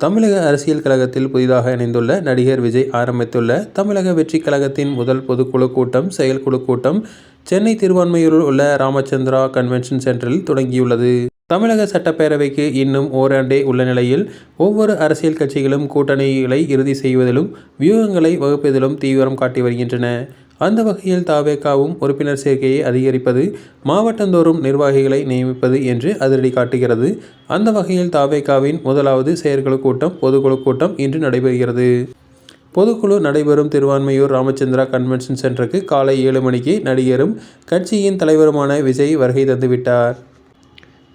தமிழக அரசியல் கழகத்தில் புதிதாக இணைந்துள்ள நடிகர் விஜய் ஆரம்பித்துள்ள தமிழக வெற்றி கழகத்தின் முதல் பொதுக்குழு கூட்டம் செயல்குழு கூட்டம் சென்னை திருவான்மையூரில் உள்ள ராமச்சந்திரா கன்வென்ஷன் சென்டரில் தொடங்கியுள்ளது. தமிழக சட்டப்பேரவைக்கு இன்னும் ஓராண்டே உள்ள நிலையில் ஒவ்வொரு அரசியல் கட்சிகளும் கூட்டணிகளை இறுதி செய்வதிலும் வியூகங்களை வகுப்பதிலும் தீவிரம் காட்டி வருகின்றன. அந்த வகையில் தாவேகாவும் உறுப்பினர் சேர்க்கையை அதிகரிப்பது மாவட்டந்தோறும் நிர்வாகிகளை நியமிப்பது என்று அதிரடி காட்டுகிறது. அந்த வகையில் தாவேகாவின் முதலாவது செயற்குழு கூட்டம் பொதுக்குழு கூட்டம் இன்று நடைபெறுகிறது. பொதுக்குழு நடைபெறும் திருவான்மையூர் ராமச்சந்திரா கன்வென்ஷன் சென்டருக்கு காலை ஏழு மணிக்கு நடிகரும் கட்சியின் தலைவருமான விஜய் வருகை தந்துவிட்டார்.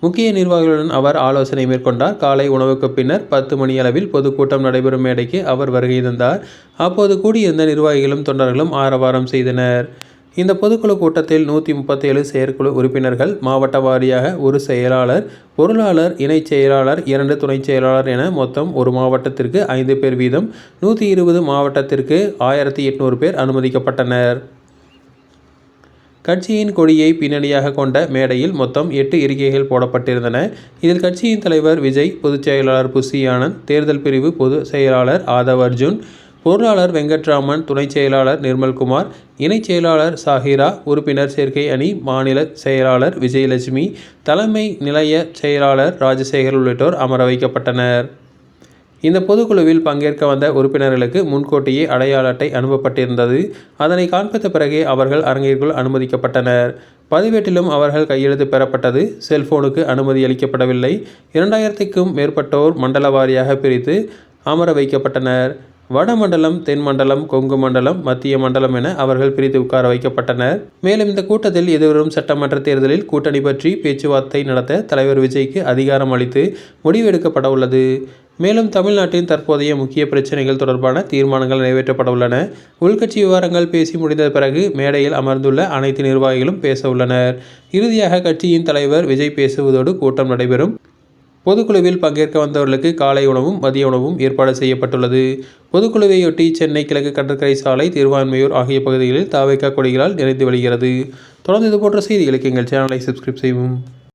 முக்கிய நிர்வாகிகளுடன் அவர் ஆலோசனை மேற்கொண்டார். காலை உணவுக்கு பின்னர் பத்து மணி அளவில் பொதுக்கூட்டம் நடைபெறும் மேடைக்கு அவர் வருகை தந்தார். அப்போது கூடியிருந்த நிர்வாகிகளும் தொண்டர்களும் ஆரவாரம் செய்தனர். இந்த பொதுக்குழு கூட்டத்தில் நூற்றி முப்பத்தேழு செயற்குழு உறுப்பினர்கள் மாவட்ட வாரியாக ஒரு செயலாளர் பொருளாளர் இணைச் செயலாளர் இரண்டு துணைச் செயலாளர் என மொத்தம் ஒரு மாவட்டத்திற்கு ஐந்து பேர் வீதம் நூற்றி இருபது மாவட்டத்திற்கு ஆயிரத்தி எட்நூறு பேர் அனுமதிக்கப்பட்டனர். கட்சியின் கொடியை பின்னணியாக கொண்ட மேடையில் மொத்தம் எட்டு இருக்கைகள் போடப்பட்டிருந்தன. இதில் கட்சியின் தலைவர் விஜய் பொதுச் செயலாளர் புசி ஆனந்த் தேர்தல் பிரிவு பொதுச் செயலாளர் ஆதவ் அர்ஜுன் பொருளாளர் வெங்கட்ராமன் துணைச் செயலாளர் நிர்மல்குமார் இணைச் செயலாளர் சாஹிரா உறுப்பினர் சேர்க்கை அணி மாநில செயலாளர் விஜயலட்சுமி தலைமை நிலைய செயலாளர் ராஜசேகர் உள்ளிட்டோர் அமர வைக்கப்பட்டனர். இந்த பொதுக்குழுவில் பங்கேற்க வந்த உறுப்பினர்களுக்கு முன்கூட்டியே அடையாள அட்டை அனுப்பப்பட்டிருந்தது. அதனை காண்பித்த பிறகே அவர்கள் அரங்கிற்குள் அனுமதிக்கப்பட்டனர். பதிவேட்டிலும் அவர்கள் கையெழுத்து பெறப்பட்டது. செல்போனுக்கு அனுமதி அளிக்கப்படவில்லை. இரண்டாயிரத்துக்கும் மேற்பட்டோர் மண்டல வாரியாக பிரித்து அமர வைக்கப்பட்டனர். வடமண்டலம் தென் மண்டலம் கொங்கு மண்டலம் மத்திய மண்டலம் என அவர்கள் பிரித்து உட்கார வைக்கப்பட்டனர். மேலும் இந்த கூட்டத்தில் எதிர்வரும் சட்டமன்ற தேர்தலில் கூட்டணி பற்றி பேச்சுவார்த்தை நடத்த தலைவர் விஜய்க்கு அதிகாரம் அளித்து முடிவெடுக்கப்பட உள்ளது. மேலும் தமிழ்நாட்டின் தற்போதைய முக்கிய பிரச்சனைகள் தொடர்பான தீர்மானங்கள் நிறைவேற்றப்பட உள்ளன உள்கட்சி விவகாரங்கள் பேசி முடிந்த பிறகு மேடையில் அமர்ந்துள்ள அனைத்து நிர்வாகிகளும் பேச உள்ளனர். இறுதியாக கட்சியின் தலைவர் விஜய் பேசுவதோடு கூட்டம் நடைபெறும். பொதுக்குழுவில் பங்கேற்க வந்தவர்களுக்கு காலை உணவும் மதிய உணவும் ஏற்பாடு செய்யப்பட்டுள்ளது. பொதுக்குழுவையொட்டி சென்னை கிழக்கு கடற்கரை சாலை திருவான்மையூர் ஆகிய பகுதிகளில் தாவைக்கா கொடிகளால் நிறைந்து வருகிறது தொடர்ந்து இதுபோன்ற செய்திகளுக்கு எங்கள் சேனலை சப்ஸ்கிரைப் செய்வோம்